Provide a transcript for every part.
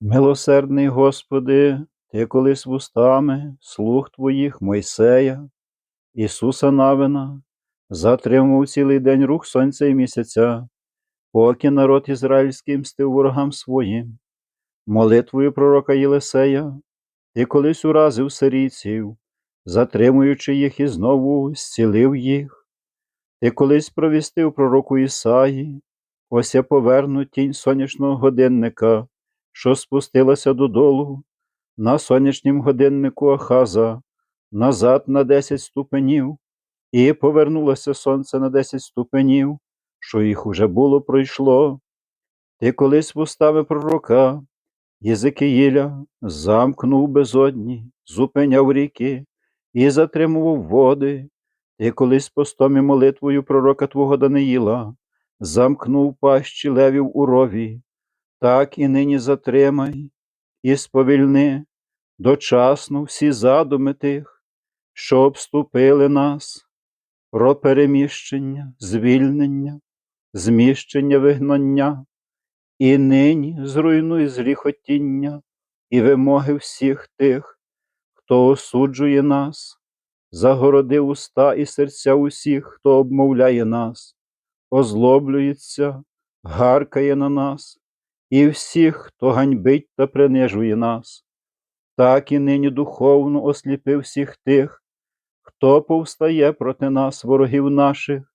Милосердний Господи, Ти колись вустами слуг Твоїх Мойсея, Ісуса Навина, затримував цілий день рух сонця і місяця, поки народ ізраїльський мстив ворогам своїм. Молитвою пророка Єлисея, Ти колись уразив сирійців, затримуючи їх і знову зцілив їх. Ти колись провістив пророку Ісаї, ось я поверну тінь сонячного годинника, що спустилася додолу, на сонячнім годиннику Ахаза, назад на десять ступенів, і повернулося сонце на десять ступенів, що їх уже було пройшло. Ти колись вустами пророка, Єзикиїля, замкнув безодні, зупиняв ріки і затримував води. Ти колись постом і молитвою пророка Твого Даниїла замкнув пащі левів у рові, так і нині затримай і сповільни дочасно всі задуми тих, що обступили нас, про переміщення, звільнення, зміщення вигнання, і нині зруйнуй зріхотіння і вимоги всіх тих, хто осуджує нас, загороди уста і серця усіх, хто обмовляє нас, озлоблюється, гаркає на нас, і всіх, хто ганьбить та принижує нас, так і нині духовно осліпив всіх тих, хто повстає проти нас, ворогів наших.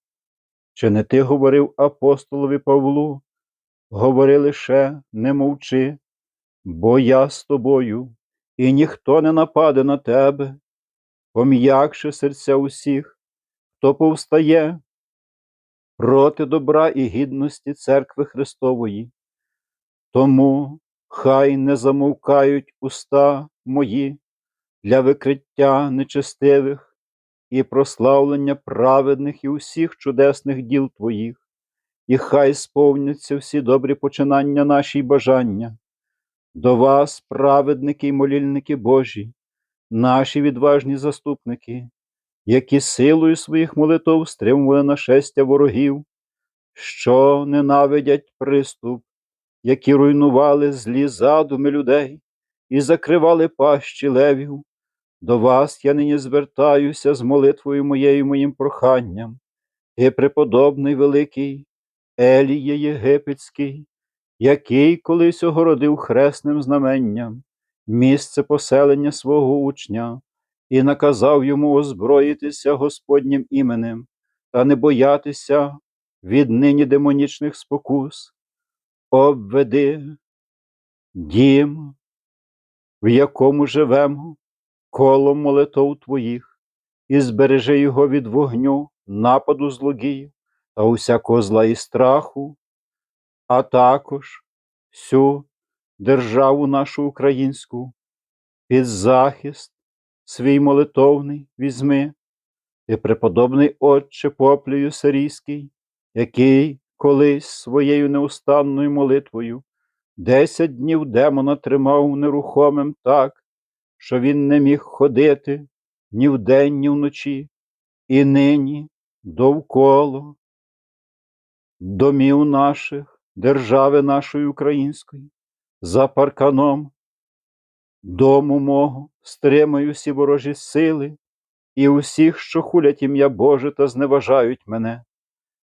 Чи не ти говорив апостолові Павлу? Говори лише, не мовчи, бо я з тобою, і ніхто не нападе на тебе, пом'якши серця усіх, хто повстає проти добра і гідності церкви Христової. Тому хай не замовкають уста мої для викриття нечестивих і прославлення праведних і усіх чудесних діл Твоїх, і хай сповняться всі добрі починання наші й бажання. До вас, праведники й молільники Божі, наші відважні заступники, які силою своїх молитов стримували нашестя ворогів, що ненавидять приступ, які руйнували злі задуми людей і закривали пащі левів. До вас я нині звертаюся з молитвою моєю моїм проханням, і преподобний великий Еліє Єгипетський, який колись огородив хресним знаменням місце поселення свого учня і наказав йому озброїтися Господнім іменем та не боятися віднині демонічних спокус, обведи дім, в якому живемо, колом молитов твоїх, і збережи його від вогню, нападу злогів та усякого зла і страху, а також всю державу нашу українську під захист свій молитовний візьми, і преподобний Отче Поплію Сирійський, який колись своєю неустанною молитвою десять днів демона тримав нерухомим так, що він не міг ходити ні вдень, ні вночі, і нині довкола домів наших, держави нашої української, за парканом дому мого стримаю всі ворожі сили і усіх, що хулять ім'я Боже та зневажають мене.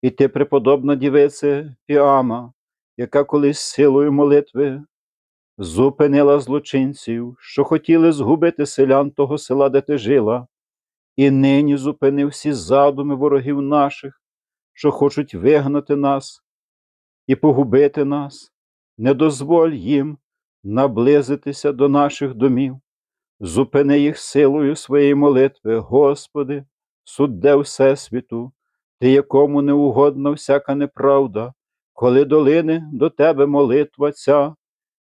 І ти, преподобна дівице Піама, яка колись силою молитви зупинила злочинців, що хотіли згубити селян того села, де ти жила, і нині зупинив всі задуми ворогів наших, що хочуть вигнати нас і погубити нас, не дозволь їм наблизитися до наших домів, зупини їх силою своєї молитви, Господи, судде Всесвіту, ти якому не угодна всяка неправда, коли долине до тебе молитва ця,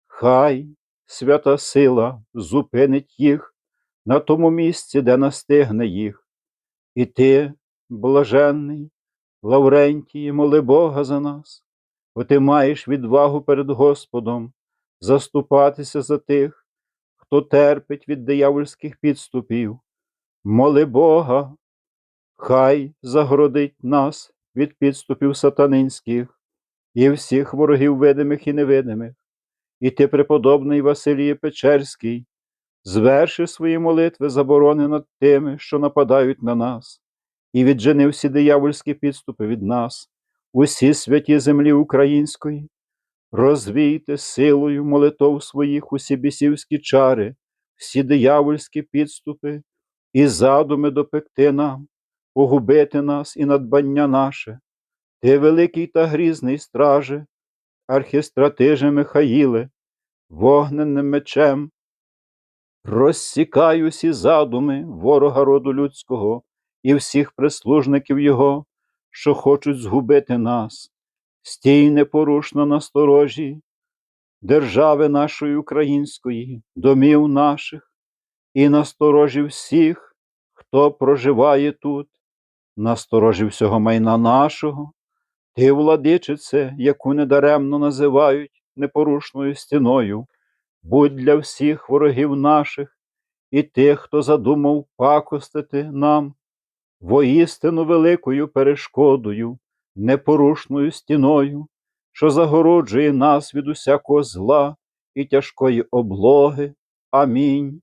хай свята сила зупинить їх на тому місці, де настигне їх. І ти, блаженний, Лаврентій, моли Бога за нас, бо ти маєш відвагу перед Господом заступатися за тих, хто терпить від диявольських підступів. Моли Бога, хай загородить нас від підступів сатанинських і всіх ворогів видимих і невидимих, і ти, преподобний Василіє Печерський, зверши свої молитви заборони над тими, що нападають на нас, і віджени всі диявольські підступи від нас, усі святі землі української, розвійте силою молитов своїх усі бісівські чари, всі диявольські підступи і задуми допекти нам, погубити нас і надбання наше. Ти великий та грізний страже, архістратиже Михаїле, вогненним мечем, розсікай усі задуми ворога роду людського і всіх прислужників його, що хочуть згубити нас. Стій непорушно на сторожі держави нашої української, домів наших, і насторожі всіх, хто проживає тут, насторожі всього майна нашого. Ти, владичице, яку недаремно називають непорушною стіною, будь для всіх ворогів наших і тих, хто задумав пакостити нам, воістину великою перешкодою, непорушною стіною, що загороджує нас від усякого зла і тяжкої облоги. Амінь.